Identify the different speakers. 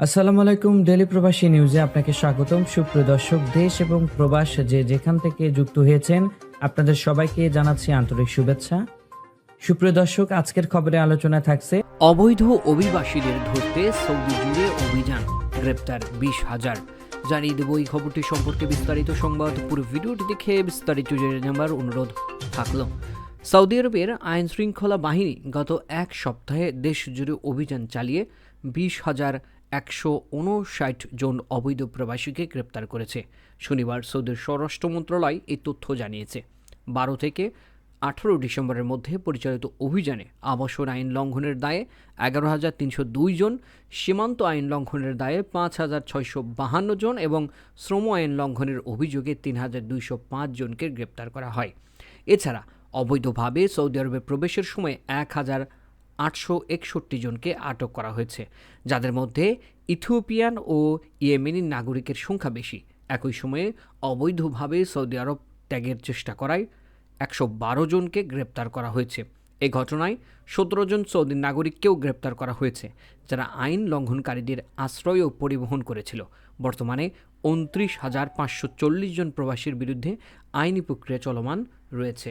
Speaker 1: আসসালামু আলাইকুম ডেলি প্রবাসী নিউজে আপনাকে স্বাগতম। সুপ্রিয় দর্শক, দেশ এবং প্রবাস যে যেখান থেকে যুক্ত হয়েছেন, আপনাদের সবাইকে জানাচ্ছি আন্তরিক শুভেচ্ছা। সুপ্রিয় দর্শক, আজকের খবরে আলোচনা থাকছে
Speaker 2: অবৈধ অভিবাসীদের ধরতে সৌদি জুড়ে অভিযান, গ্রেপ্তার বিশ হাজার। জানিয়ে দেব এই খবরটি সম্পর্কে বিস্তারিত সংবাদ। পুরো ভিডিওটি দেখে বিস্তারিত জেনে নেবার অনুরোধ থাকল। সৌদি আরবের আইন শৃঙ্খলা বাহিনী গত এক সপ্তাহে দেশ জুড়ে অভিযান চালিয়ে বিশ হাজার একশো উনষাট জন অবৈধ প্রবাসীকে গ্রেপ্তার করেছে। শনিবার সৌদির স্বরাষ্ট্র মন্ত্রণালয় এই তথ্য জানিয়েছে। বারো থেকে আঠারো ডিসেম্বরের মধ্যে পরিচালিত অভিযানে আবাসন আইন লঙ্ঘনের দায়ে এগারো হাজার তিনশো দুই জন, সীমান্ত আইন লঙ্ঘনের দায়ে পাঁচ হাজার ছয়শো বাহান্ন জন এবং শ্রম আইন লঙ্ঘনের অভিযোগে তিন হাজার দুইশো পাঁচ জনকে গ্রেপ্তার করা হয়। এছাড়া অবৈধভাবে সৌদি আরবে প্রবেশের সময় এক হাজার আটশো একষট্টি জনকে আটক করা হয়েছে, যাদের মধ্যে ইথিওপিয়ান ও ইয়েমেনি নাগরিকের সংখ্যা বেশি। একই সময়ে অবৈধভাবে সৌদি আরব ত্যাগের চেষ্টা করায় একশো বারো জনকে গ্রেপ্তার করা হয়েছে। এ ঘটনায় সতেরো জন সৌদি নাগরিককেও গ্রেপ্তার করা হয়েছে, যারা আইন লঙ্ঘনকারীদের আশ্রয় ও পরিবহন করেছিল। বর্তমানে উনত্রিশ হাজার পাঁচশো চল্লিশ জন প্রবাসীর বিরুদ্ধে আইনি প্রক্রিয়া চলমান রয়েছে।